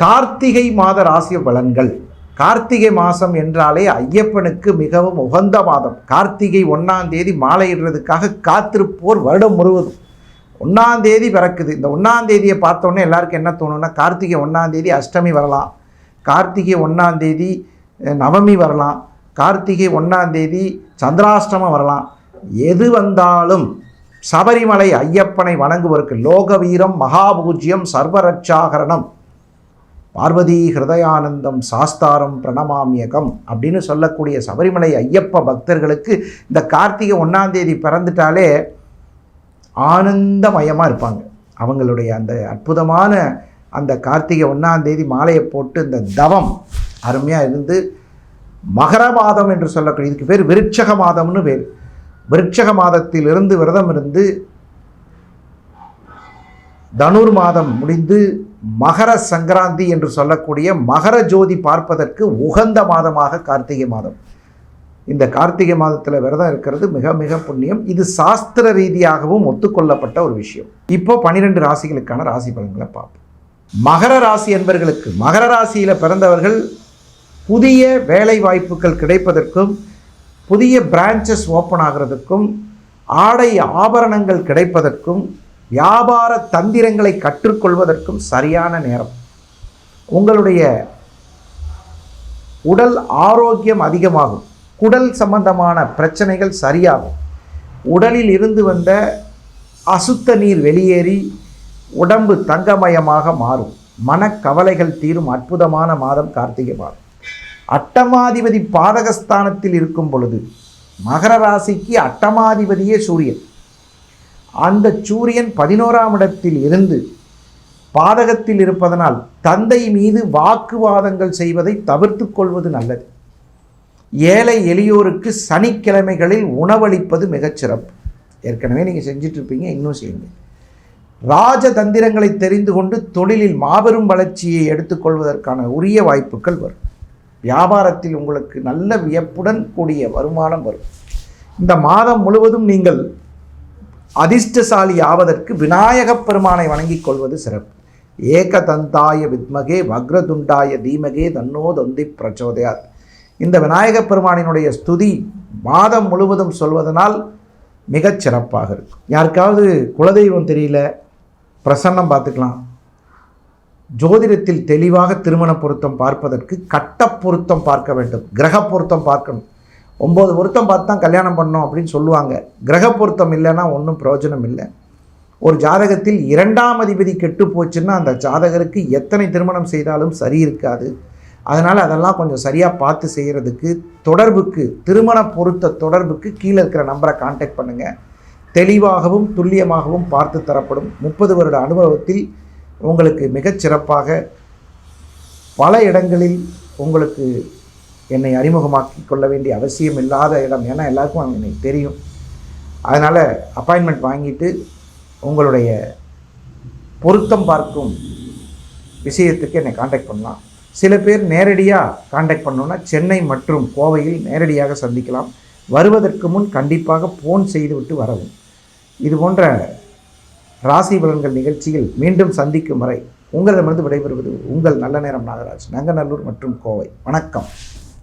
கார்த்திகை மாத ராசி பலன்கள். கார்த்திகை மாதம் என்றாலே ஐயப்பனுக்கு மிகவும் உகந்த மாதம். கார்த்திகை ஒன்றாம் தேதி மாலையிடுறதுக்காக காத்திருப்போர் வருடம் முழுவதும். ஒன்றாம் தேதி பிறக்குது. இந்த ஒன்றாம் தேதியை பார்த்தோன்னே எல்லாருக்கும் என்ன தோணும்னா கார்த்திகை ஒன்றாம் தேதி அஷ்டமி வரலாம். கார்த்திகை ஒன்றாம் தேதி நவமி வரலாம். கார்த்திகை ஒன்றாம் தேதி சந்திராஷ்டமம் வரலாம். எது வந்தாலும் சபரிமலை ஐயப்பனை வணங்குவதற்கு லோக வீரம் மகாபூஜ்யம் சர்வரட்சாகரணம். பார்வதி ஹிருதயானந்தம் சாஸ்தாரம் பிரணமாமியகம் அப்படின்னு சொல்லக்கூடிய சபரிமலை ஐயப்ப பக்தர்களுக்கு இந்த கார்த்திகை ஒன்றாம் தேதி பிறந்துட்டாலே ஆனந்தமயமாக இருப்பாங்க. அவங்களுடைய அந்த அற்புதமான அந்த கார்த்திகை ஒன்றாம் தேதி மாலையை போட்டு இந்த தவம் அருமையாக இருந்து மகர மாதம் என்று சொல்லக்கூடிய இதுக்கு பேர் விருட்சக மாதம்னு பேர். விருட்சக மாதத்திலிருந்து விரதம் இருந்து தனுர் மாதம் முடிந்து மகர சங்கராந்தி என்று சொல்லக்கூடிய மகர ஜோதி பார்ப்பதற்கு உகந்த மாதமாக கார்த்திகை மாதம். இந்த கார்த்திகை மாதத்தில் விரதம் இருக்கிறது மிக மிக புண்ணியம். இது சாஸ்திர ரீதியாகவும் ஒத்துக்கொள்ளப்பட்ட ஒரு விஷயம். இப்போ பனிரெண்டு ராசிகளுக்கான ராசி பலன்களை பார்ப்போம். மகர ராசி என்பர்களுக்கு மகர ராசியில் பிறந்தவர்கள் புதிய வேலை வாய்ப்புகள் கிடைப்பதற்கும் புதிய பிரான்ச்சஸ் ஓப்பன் ஆகிறதுக்கும் ஆடை ஆபரணங்கள் கிடைப்பதற்கும் வியாபார தந்திரங்களை கற்றுக்கொள்வதற்கும் சரியான நேரம். உங்களுடைய உடல் ஆரோக்கியம் அதிகமாகும். குடல் சம்பந்தமான பிரச்சனைகள் சரியாகும். உடலில் இருந்து வந்த அசுத்த நீர் வெளியேறி உடம்பு தங்கமயமாக மாறும். மனக்கவலைகள் தீரும். அற்புதமான மாதம் கார்த்திகை மாதம். அட்டமாதிபதி பாதகஸ்தானத்தில் இருக்கும் பொழுது மகர ராசிக்கு அட்டமாதிபதியே சூரியன். அந்த சூரியன் பதினோராம் இடத்தில் இருந்து பாதகத்தில் இருப்பதனால் தந்தை மீது வாக்குவாதங்கள் செய்வதை தவிர்த்து கொள்வது நல்லது. ஏழை எளியோருக்கு சனிக்கிழமைகளில் உணவளிப்பது மிகச்சிறப்பு ஏற்கனவே நீங்கள் செஞ்சிட்ருப்பீங்க இன்னும் செய்யுங்க. ராஜதந்திரங்களை தெரிந்து கொண்டு தொழிலில் மாபெரும் வளர்ச்சியை எடுத்துக்கொள்வதற்கான உரிய வாய்ப்புகள் வரும். வியாபாரத்தில் உங்களுக்கு நல்ல வியப்புடன் கூடிய வருமானம் வரும். இந்த மாதம் முழுவதும் நீங்கள் அதிர்ஷ்டசாலி ஆவதற்கு விநாயகப் பெருமானை வணங்கிக் கொள்வது சிறப்பு. ஏகதந்தாய வித்மகே வக்ரதுண்டாய தீமகே தன்னோ தொந்தி பிரச்சோதயாத். இந்த விநாயகப் பெருமானினுடைய ஸ்துதி மாதம் முழுவதும் சொல்வதனால் மிகச் சிறப்பாக இருக்கும். யாருக்காவது குலதெய்வம் தெரியல? பிரசன்னம் பார்த்துக்கலாம். ஜோதிடத்தில் தெளிவாக திருமண பொருத்தம் பார்ப்பதற்கு கட்ட பொருத்தம் பார்க்க வேண்டும். கிரக பொருத்தம் பார்க்கணும். ஒம்பது பொருத்தம் பார்த்து தான் கல்யாணம் பண்ணோம் அப்படின்னு சொல்லுவாங்க. கிரக பொருத்தம் இல்லைன்னா ஒன்றும் பிரயோஜனம் இல்லை. ஒரு ஜாதகத்தில் இரண்டாம் அதிபதி கெட்டு போச்சுன்னா அந்த ஜாதகருக்கு எத்தனை திருமணம் செய்தாலும் சரி இருக்காது. அதனால் அதெல்லாம் கொஞ்சம் சரியாக பார்த்து செய்கிறதுக்கு தொடர்புக்கு திருமண பொருத்த தொடர்புக்கு கீழே இருக்கிற நம்பரை காண்டாக்ட் பண்ணுங்கள் தெளிவாகவும் துல்லியமாகவும் பார்த்து தரப்படும். முப்பது வருட அனுபவத்தில் உங்களுக்கு மிகச்சிறப்பாக பல இடங்களில் உங்களுக்கு என்னை அறிமுகமாக்கி கொள்ள வேண்டிய அவசியம் இல்லாத இடம். ஏன்னா எல்லாருக்கும் எனக்கு தெரியும். அதனால் அப்பாயின்மெண்ட் வாங்கிட்டு உங்களுடைய பொருத்தம் பார்க்கும் விஷயத்துக்கு என்னை காண்டாக்ட் பண்ணலாம். சில பேர் நேரடியாக காண்டாக்ட் பண்ணோன்னா சென்னை மற்றும் கோவையில் நேரடியாக சந்திக்கலாம். வருவதற்கு முன் கண்டிப்பாக ஃபோன் செய்துவிட்டு வரவும். இது போன்ற ராசி பலன்கள் நிகழ்ச்சியில் மீண்டும் சந்திக்கும் வரை உங்களிடமிருந்து விடைபெறுவது உங்கள் நல்ல நேரம் நாகராஜ் நங்கநல்லூர் மற்றும் கோவை. வணக்கம்.